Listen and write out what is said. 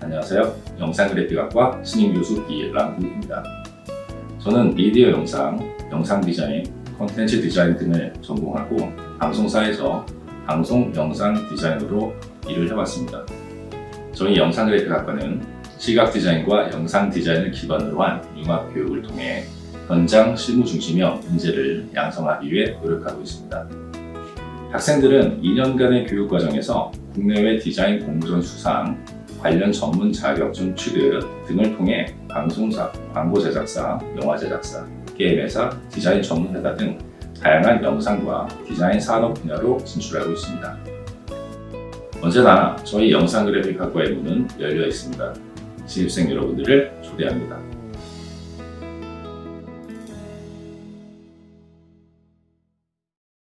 안녕하세요. 영상 그래픽학과 신임 교수 이랑국입니다. 저는 미디어 영상, 영상 디자인, 콘텐츠 디자인 등을 전공하고 방송사에서 방송 영상 디자이너로 일을 해왔습니다. 저희 영상 그래픽학과는 시각 디자인과 영상 디자인을 기반으로 한 융합 교육을 통해 현장 실무 중심형 인재를 양성하기 위해 노력하고 있습니다. 학생들은 2년간의 교육 과정에서 국내외 디자인 공모전 수상, 관련 전문 자격증 취득 등을 통해 방송사, 광고 제작사, 영화 제작사, 게임 회사, 디자인 전문 회사 등 다양한 영상과 디자인 산업 분야로 진출하고 있습니다. 언제나 저희 영상 그래픽 학과의 문은 열려 있습니다. 신입생 여러분들을 초대합니다.